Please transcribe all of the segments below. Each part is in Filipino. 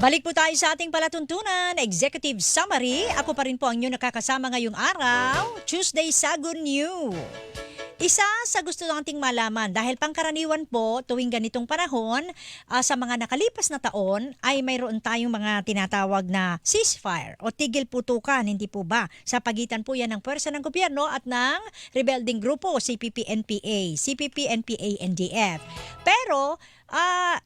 Balik po tayo sa ating palatuntunan, Executive Summary. Ako pa rin po ang inyo nakakasama ngayong araw, Tuesday Sagun New. Isa sa gusto nating malaman dahil pangkaraniwan po tuwing ganitong panahon ah, sa mga nakalipas na taon ay mayroon tayong mga tinatawag na ceasefire o tigil putukan, hindi po ba? Sa pagitan po yan ng pwersa ng gobyerno at ng rebelding grupo CPP-NPA, CPP-NPA-NDF. Pero ah,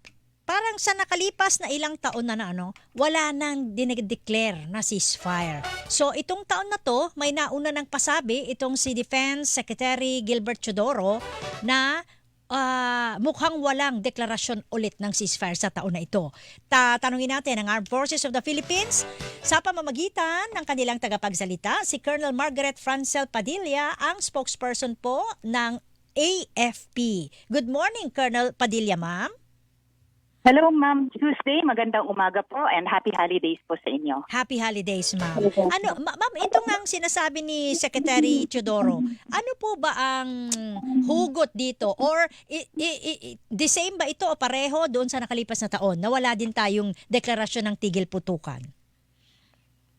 parang sa nakalipas na ilang taon na na ano, wala nang dinedeclare na ceasefire. So itong taon na to, may nauna ng pasabi itong si Defense Secretary Gilbert Chodoro na ah, mukhang walang deklarasyon ulit ng ceasefire sa taon na ito. Tatanungin natin ang Armed Forces of the Philippines sa pamamagitan ng kanilang tagapagsalita, si Colonel Margaret Francel Padilla, ang spokesperson po ng AFP. Good morning, Colonel Padilla, ma'am. Hello, Ma'am Tuesday. Magandang umaga po and happy holidays po sa inyo. Happy holidays, ma'am. Ano, ma- ma'am, ito nga ang sinasabi ni Secretary Teodoro. Ano po ba ang hugot dito? Or i- i- i- the same ba ito o pareho doon sa nakalipas na taon na wala din tayong deklarasyon ng tigil putukan?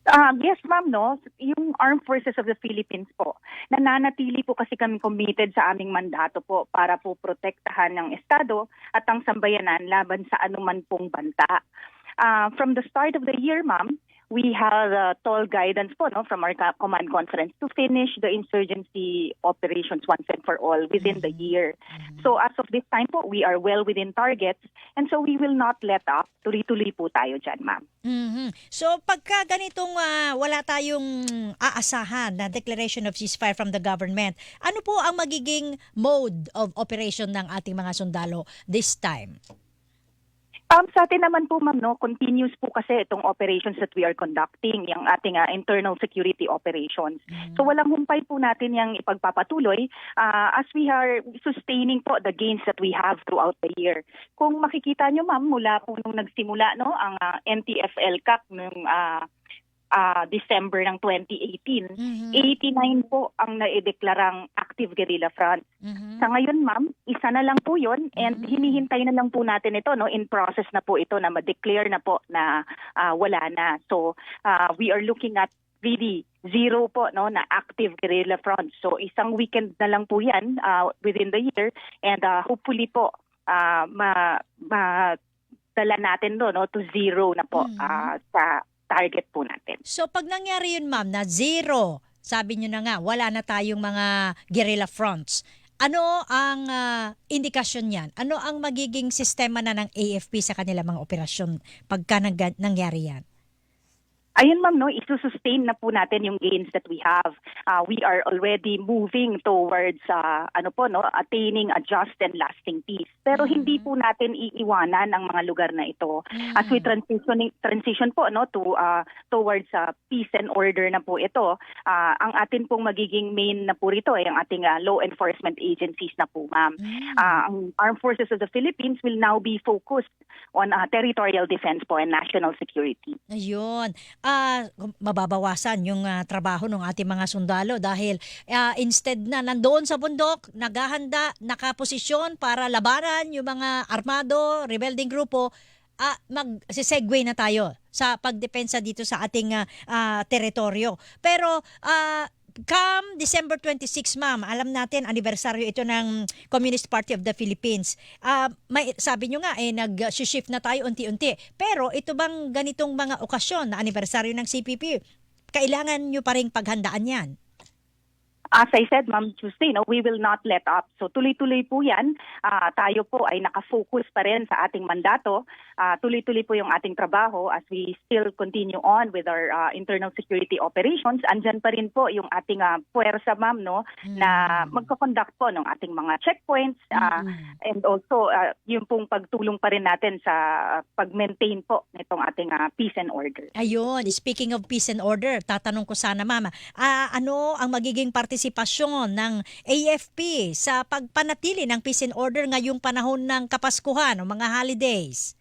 Um, yes, ma'am, no? Yung Armed Forces of the Philippines po, nananatili po kasi kami committed sa aming mandato po para po protektahan ng Estado at ang sambayanan laban sa anuman pong banta. Uh, from the start of the year, ma'am, we have uh, toll guidance po no, from our command conference to finish the insurgency operations once and for all within the year. So as of this time po, we are well within targets and so we will not let up. Tuloy-tuloy po tayo dyan, ma'am. Mhm. So pagka ganitong ah, wala tayong aasahan na declaration of ceasefire from the government, ano po ang magiging mode of operation ng ating mga sundalo this time? Um, sa atin naman po, ma'am, no, continuous po kasi itong operations that we are conducting, yung ating ah, internal security operations. So walang humpay po natin yung ipagpapatuloy ah, as we are sustaining po the gains that we have throughout the year. Kung makikita nyo, ma'am, mula po nung nagsimula no, ang ah, NTFL Cup noong ah, ah, December ng 2018, Mhm. 89 po ang naideklarang active guerrilla front. Mhm. Sa ngayon, ma'am, isa na lang po yun and Mhm. hinihintay na lang po natin ito, no? In process na po ito na ma-declare na po na ah, wala na. So, ah, we are looking at really zero po no na active guerrilla front. So isang weekend na lang po 'yan ah, within the year and ah, hopefully po ah, ma, ma dala natin do no to zero na po Mhm. ah, sa target po natin. So pag nangyari yun ma'am na zero, sabi nyo na nga, wala na tayong mga guerrilla fronts. Ano ang ah, indikasyon yan? Ano ang magiging sistema na ng AFP sa kanila mga operasyon pagka nang- nangyari yan? Ayun ma'am, no, isusustain na po natin yung gains that we have. Uh, we are already moving towards uh, ano po, no, attaining a just and lasting peace. Pero Mhm. hindi po natin iiwanan ang mga lugar na ito. As we transition transition po no to uh, towards uh, peace and order na po ito, uh, ang atin pong magiging main na po rito ay ang ating uh, law enforcement agencies na po, ma'am. Mm. Uh, ang Armed Forces of the Philippines will now be focused on uh, territorial defense po and national security. Ayun. Ah, mababawasan yung ah, trabaho ng ating mga sundalo dahil ah, instead na nandoon sa bundok, naghahanda, nakaposisyon para labanan yung mga armado, rebelding grupo, ah, mag-segue na tayo sa pagdepensa dito sa ating ah, ah, teritoryo. Pero ah, come December 26, ma'am, alam natin anibersaryo ito ng Communist Party of the Philippines. Ah, may sabi nyo nga eh nag-shift na tayo unti-unti. Pero ito bang ganitong mga okasyon na anibersaryo ng CPP, kailangan nyo pa ring paghandaan 'yan. As I said, Ma'am Tuesday, no, we will not let up. So tuloy-tuloy po yan. Ah, tayo po ay nakafocus pa rin sa ating mandato. Ah, tuloy-tuloy po yung ating trabaho as we still continue on with our ah, internal security operations. Andyan pa rin po yung ating ah, puwersa, Ma'am, no, na magko-conduct po ng ating mga checkpoints. ah, Mm. and also, ah, yung pong pagtulong pa rin natin sa pag-maintain po nitong ating ah, peace and order. Ayun, speaking of peace and order, tatanong ko sana mama, ah, ano ang magiging partisipasyon ng AFP sa pagpanatili ng peace and order ngayong panahon ng Kapaskuhan o mga holidays?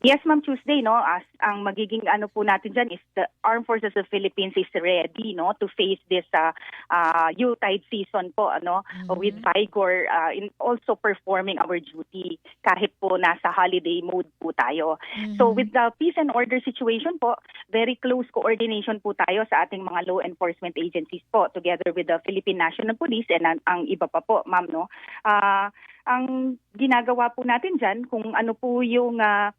Yes, Ma'am, Tuesday, no, as ang magiging ano po natin dyan is the Armed Forces of Philippines is ready, no, to face this uh, uh, Yuletide season po, ano, with vigor, uh, in also performing our duty kahit po nasa holiday mode po tayo. So with the peace and order situation po, very close coordination po tayo sa ating mga law enforcement agencies po together with the Philippine National Police and ang, ang iba pa po, ma'am, no. Ah, ang ginagawa po natin diyan kung ano po yung ah,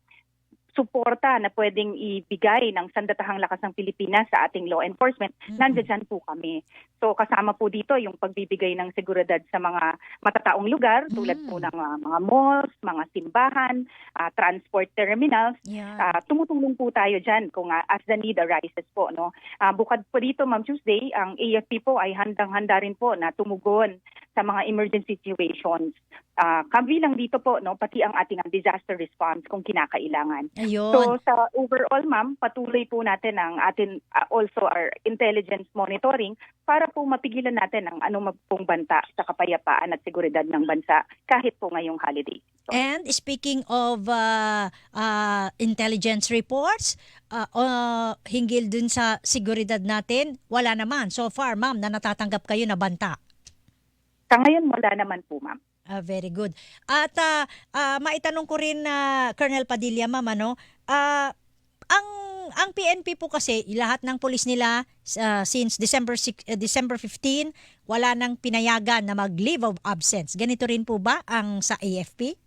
suporta na pwedeng ibigay ng Sandatahang Lakas ng Pilipinas sa ating law enforcement, Mhm. nandiyan po kami. So kasama po dito yung pagbibigay ng seguridad sa mga matataong lugar tulad po Mm. ng ah, mga malls, mga simbahan, ah, transport terminals. Yan. Ah, tumutulong po tayo dyan kung ah, as the need arises po. No? Ah, bukod po dito, Ma'am Tuesday, ang AFP po ay handang-handa rin po na tumugon sa mga emergency situations. Ah, kabilang dito po, no, pati ang ating ah, disaster response kung kinakailangan. Ayun. So sa overall ma'am, patuloy po natin ang atin uh, also our intelligence monitoring para po mapigilan natin ang anong pong banta sa kapayapaan at seguridad ng bansa kahit po ngayong holiday. So, And speaking of uh, uh, intelligence reports, uh, uh, hinggil dun sa seguridad natin, wala naman. So far, ma'am, na natatanggap kayo na banta. Sa ngayon wala naman po ma'am. Ah, very good. At ah, ah, maitanong ko rin na Colonel Padilla, ma'am, ano, ah, ang ang PNP po kasi lahat ng pulis nila ah, since December six- eh, December 15 wala nang pinayagan na mag-leave of absence. Ganito rin po ba ang sa AFP?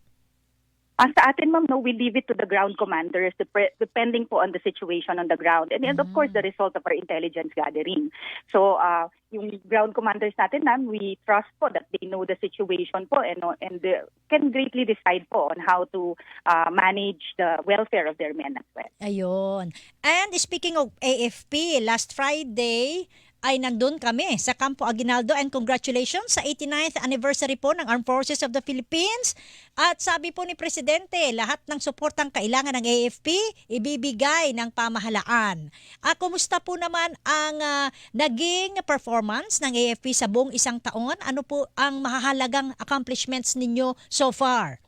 Ah, sa atin ma'am, no, we leave it to the ground commanders dep- depending po on the situation on the ground and, and of course the result of our intelligence gathering. So uh, yung ground commanders natin ma'am, we trust po that they know the situation po and, and uh, can greatly decide po on how to uh, manage the welfare of their men as well. Ayun. And speaking of AFP, last Friday ay nandun kami sa Campo Aguinaldo and congratulations sa 89th anniversary po ng Armed Forces of the Philippines. At sabi po ni Presidente, lahat ng suportang kailangan ng AFP, ibibigay ng pamahalaan. Ah, kumusta po naman ang ah, naging performance ng AFP sa buong isang taon? Ano po ang mahahalagang accomplishments ninyo so far?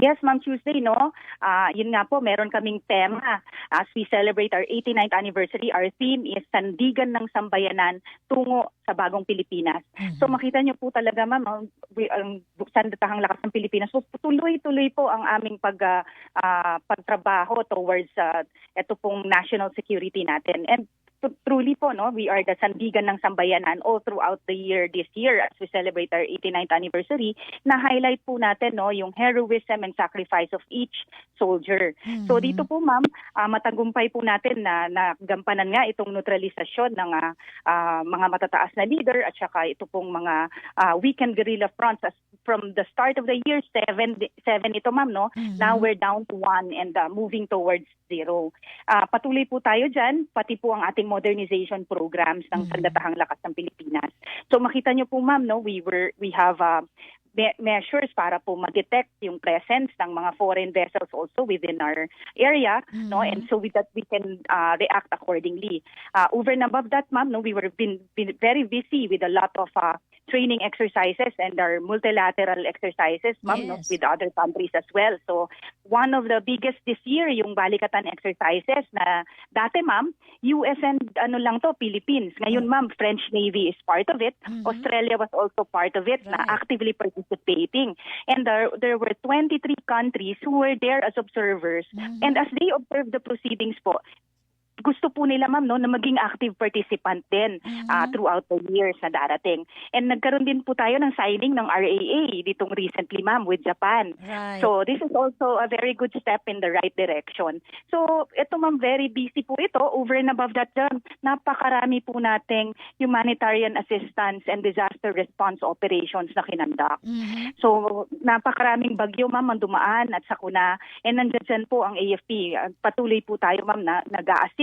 Yes, Ma'am Tuesday, no? Ah, yun nga po, meron kaming tema. As we celebrate our 89th anniversary, our theme is Sandigan ng Sambayanan tungo sa bagong Pilipinas. So makita niyo po talaga, ma'am, ang, we, ang sandatahang lakas ng Pilipinas. So tuloy-tuloy po ang aming pag, ah, ah, pagtrabaho towards uh, ito pong national security natin. And tru- truly po, no, we are the sandigan ng sambayanan all throughout the year this year as we celebrate our 89th anniversary. Na-highlight po natin no, yung heroism and sacrifice of each soldier. So Mhm. dito po ma'am, ah, matagumpay po natin na nagampanan nga itong neutralisasyon ng ah, ah, mga matataas na leader at saka ito pong mga ah, weekend guerrilla fronts as from the start of the year, seven, seven ito ma'am, no? Mhm. Now we're down to one and ah, moving towards zero. Ah, patuloy po tayo dyan, pati po ang ating modernization programs ng Mhm. Sandatahang Lakas ng Pilipinas. So makita niyo po ma'am, no, we were we have ah, me- measures para po ma-detect yung presence ng mga foreign vessels also within our area no Mhm. and so with that we can uh, react accordingly uh, over and above that ma'am no we were been, been very busy with a lot of uh, training exercises and our multilateral exercises ma'am no Yes. with other countries as well so one of the biggest this year yung balikatan exercises na dati ma'am US and ano lang to Philippines ngayon ma'am French Navy is part of it Mhm. Australia was also part of it na Right. actively participating and there, there were 23 countries who were there as observers Mhm. And as they observe the proceedings po, gusto po nila ma'am no na maging active participant din ah, Mhm. throughout the years na darating. And nagkaroon din po tayo ng signing ng RAA ditong recently ma'am with Japan. Right. So this is also a very good step in the right direction. So ito ma'am very busy po ito over and above that dyan. Napakarami po nating humanitarian assistance and disaster response operations na kinandak. Mhm. So, napakaraming bagyo, ma'am, ang dumaan at sakuna. And nandiyan po ang AFP. Uh, Patuloy po tayo, ma'am, na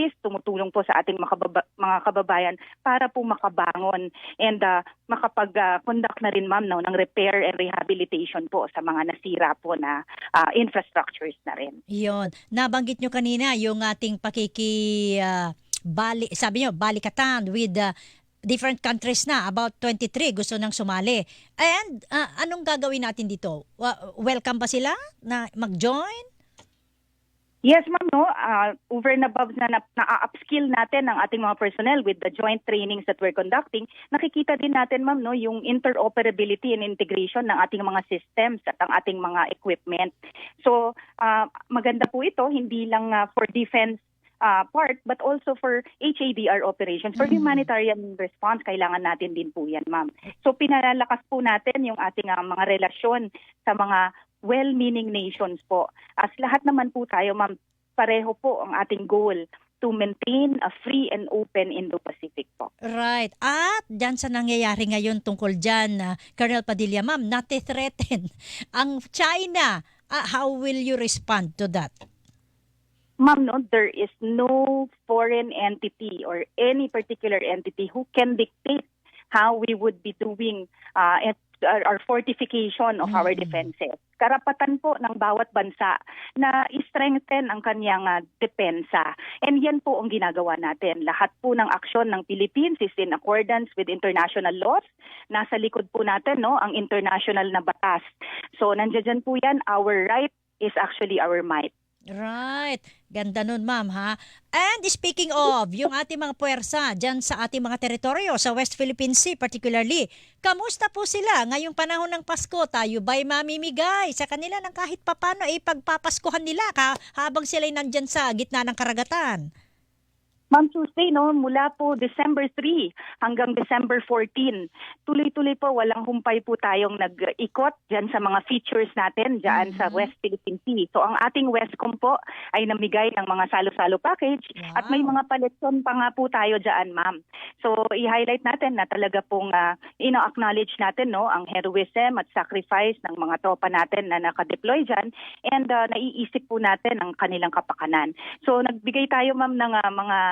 nag-a-assist, tumutulong po sa ating mga, kababa- mga kababayan para po makabangon and uh, makapag-conduct na rin, ma'am, no, ng repair and rehabilitation po sa mga nasira po na uh, infrastructures na rin. Yon. Nabanggit nyo kanina yung ating pakiki ah, bali, sabi nyo, balikatan with ah, different countries na, about 23 gusto nang sumali. And ah, anong gagawin natin dito? Welcome ba sila na mag-join? Yes, ma'am, no. Uh, over and above na, na na-upskill natin ang ating mga personnel with the joint trainings that we're conducting, nakikita din natin, ma'am, no, yung interoperability and integration ng ating mga systems at ang ating mga equipment. So, uh, maganda po ito, hindi lang uh, for defense uh, part, but also for HADR operations. For Mhm. humanitarian response, kailangan natin din po yan, ma'am. So, pinalalakas po natin yung ating uh, mga relasyon sa mga well-meaning nations po. As lahat naman po tayo, ma'am, pareho po ang ating goal to maintain a free and open Indo-Pacific po. Right. At dyan sa nangyayari ngayon tungkol dyan, ah, Colonel Padilla, ma'am, nati-threaten ang China. Ah, how will you respond to that? Ma'am, no, there is no foreign entity or any particular entity who can dictate how we would be doing uh, our, our fortification of our Mm. defenses. Karapatan po ng bawat bansa na i-strengthen ang kanyang uh, depensa. And yan po ang ginagawa natin. Lahat po ng aksyon ng Philippines is in accordance with international laws. Nasa likod po natin no, ang international na batas. So nandiyan po yan, our right is actually our might. Right. Ganda nun, ma'am, ha? And speaking of, yung ating mga puwersa dyan sa ating mga teritoryo, sa West Philippine Sea particularly, kamusta po sila ngayong panahon ng Pasko? Tayo ba'y mamimigay sa kanila ng kahit papano ay pagpapaskuhan nila ka, habang sila'y nandyan sa gitna ng karagatan? Ma'am Tuesday, no, mula po December 3 hanggang December 14, tuloy-tuloy po, walang humpay po tayong nag-ikot dyan sa mga features natin dyan sa Mhm. West Philippine Sea. So ang ating Westcom po ay namigay ng mga salo-salo package at may Wow. mga palitson pa nga po tayo dyan, ma'am. So i-highlight natin na talaga pong uh, ino-acknowledge natin no, ang heroism at sacrifice ng mga tropa natin na nakadeploy dyan and uh, naiisip po natin ang kanilang kapakanan. So nagbigay tayo ma'am ng uh, mga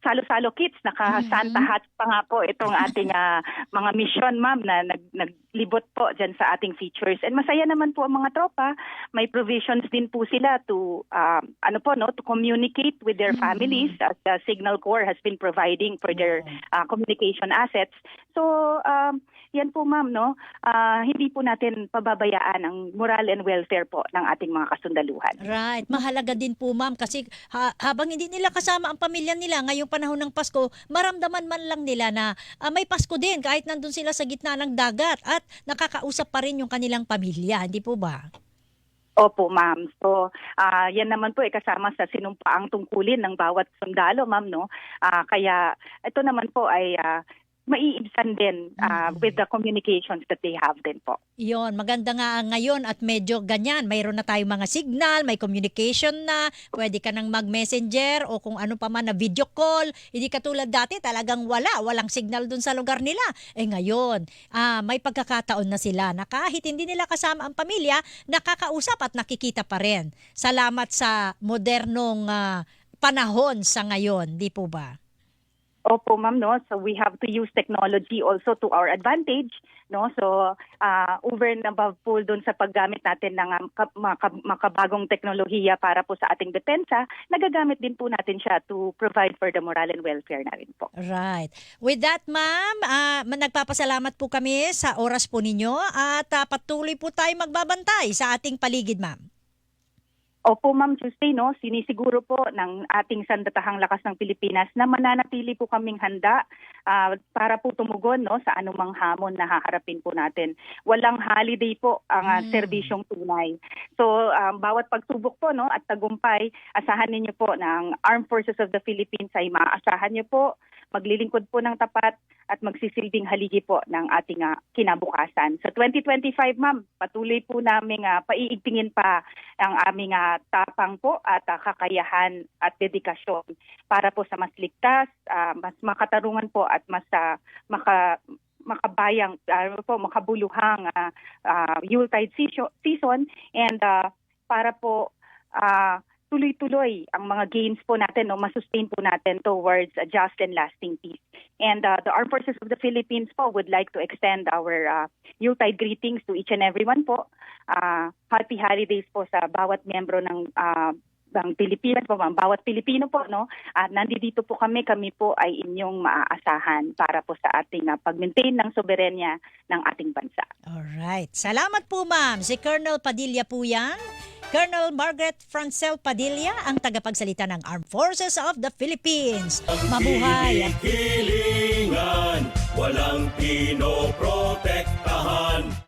salo-salo kits, naka-Santa Mhm. hat pa nga po itong ating uh, mga mission ma'am na nag, naglibot po dyan sa ating features. And masaya naman po ang mga tropa, may provisions din po sila to uh, ano po no to communicate with their Mhm. families as the Signal Corps has been providing for their uh, communication assets. So um, yan po ma'am no, Ah, hindi po natin pababayaan ang moral and welfare po ng ating mga kasundaluhan. Right. Mahalaga din po ma'am kasi ha- habang hindi nila kasama ang pamilya nila ngayong panahon ng Pasko, maramdaman man lang nila na ah, may Pasko din kahit nandun sila sa gitna ng dagat at nakakausap pa rin yung kanilang pamilya, hindi po ba? Opo, ma'am. So, ah yan naman po ay kasama sa sinumpaang tungkulin ng bawat sundalo, ma'am, no? Ah kaya ito naman po ay ah, maiibsan din Mhm. with the communications that they have din po. Iyon, maganda nga ngayon at medyo ganyan. Mayroon na tayong mga signal, may communication na, pwede ka nang mag-messenger o kung ano pa man na video call. Hindi katulad dati, talagang wala, walang signal dun sa lugar nila. Eh ngayon, ah, may pagkakataon na sila na kahit hindi nila kasama ang pamilya, nakakausap at nakikita pa rin. Salamat sa modernong ah, panahon sa ngayon, di po ba? Opo, ma'am, no? So we have to use technology also to our advantage, no? So ah, over and above po doon sa paggamit natin ng maka- makabagong teknolohiya para po sa ating depensa, nagagamit din po natin siya to provide for the moral and welfare na rin po. Right. With that, ma'am, ah, ma- nagpapasalamat po kami sa oras po ninyo at ah, patuloy po tayo magbabantay sa ating paligid, ma'am. Opo, Ma'am Tuesday, no, sinisiguro po ng ating sandatahang lakas ng Pilipinas na mananatili po kaming handa ah, para po tumugon no, sa anumang hamon na haharapin po natin. Walang holiday po ang ah, Mm. serbisyong tunay. So, ah, bawat pagsubok po no, at tagumpay, asahan ninyo po ang Armed Forces of the Philippines ay maaasahan niyo po, maglilingkod po ng tapat at magsisilbing haligi po ng ating ah, kinabukasan. Sa 2025, ma'am, patuloy po namin uh, paiigtingin pa ang aming ah, tapang po at ah, kakayahan at dedikasyon para po sa mas ligtas, ah, mas makatarungan po at mas ah, maka makabayang ano po makabuluhang ah, ah, Yuletide season, and ah, para po ah, tuloy-tuloy ang mga gains po natin no masustain po natin towards a just and lasting peace. And uh, the Armed Forces of the Philippines po would like to extend our uh, Yuletide greetings to each and everyone po. Uh, happy holidays po sa bawat miyembro ng uh, ng Pilipinas po, ang bawat Pilipino po, no? At nandito po kami, kami po ay inyong maaasahan para po sa ating uh, pag-maintain ng soberenya ng ating bansa. Alright. Salamat po, ma'am. Si Colonel Padilla po yan, Colonel Margaret Francel Padilla, ang tagapagsalita ng Armed Forces of the Philippines. Mabuhay! Hilingan, walang pinoproblema.